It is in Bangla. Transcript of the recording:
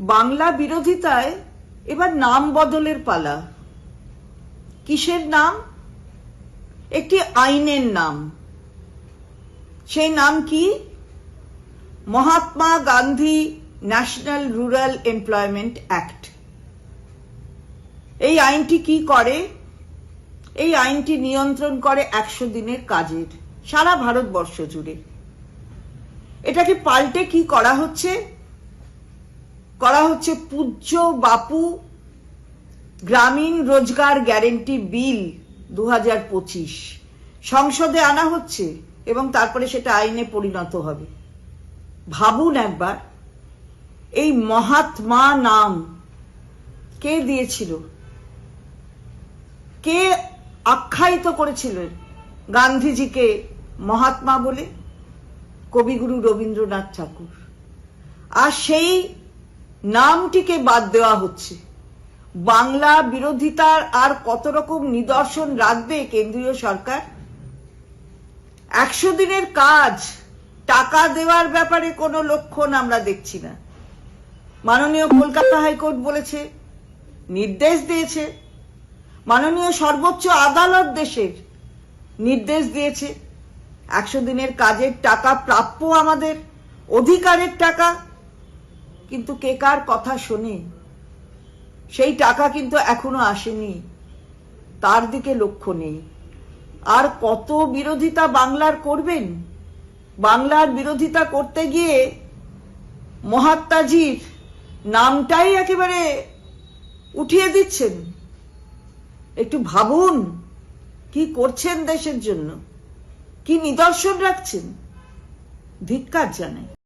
বাংলা বিরোধিতায় এবার নাম বদলের পালা। কিসের নাম? একটি আইনের নাম। সেই নাম কি? Mahatma Gandhi national rural employment act. এই আইনটি কি করে? এই আইনটি নিয়ন্ত্রণ করে একশো দিনের কাজের, সারা ভারতবর্ষ জুড়ে। এটাকে পাল্টে কি করা হচ্ছে? করা হচ্ছে পূজ্য বাপু গ্রামীণ রোজগার গ্যারেন্টি বিল দু হাজার পঁচিশ। সংসদে আনা হচ্ছে এবং তারপরে সেটা আইনে পরিণত হবে। ভাবুন একবার, এই মহাত্মা নাম কে দিয়েছিল? কে আখ্যায়িত করেছিলেন গান্ধীজিকে মহাত্মা বলে? কবিগুরু রবীন্দ্রনাথ ঠাকুর। আর সেই নামটিকে বাদ দেওয়া হচ্ছে। বাংলা বিরোধিতার আর কত রকম নিদর্শন রাখবে কেন্দ্রীয় সরকার? একশো দিনের কাজ, টাকা দেওয়ার ব্যাপারে কোনো লক্ষণ আমরা দেখছি না। মাননীয় কলকাতা হাইকোর্ট বলেছে, নির্দেশ দিয়েছে। মাননীয় সর্বোচ্চ আদালত দেশের নির্দেশ দিয়েছে। একশো দিনের কাজের টাকা প্রাপ্য আমাদের, অধিকারের টাকা কিন্তু কে কার কথা শোনে? সেই টাকা কিন্তু এখনও আসেনি। তার দিকে লক্ষ্য নেই। আর কত বিরোধিতা বাংলার করবেন? বাংলার বিরোধিতা করতে গিয়ে মহাত্মাজির নামটাই একেবারে উঠিয়ে দিচ্ছেন। একটু ভাবুন, কি করছেন দেশের জন্য? কি নিদর্শন রাখছেন? ধিক্কার জানাই।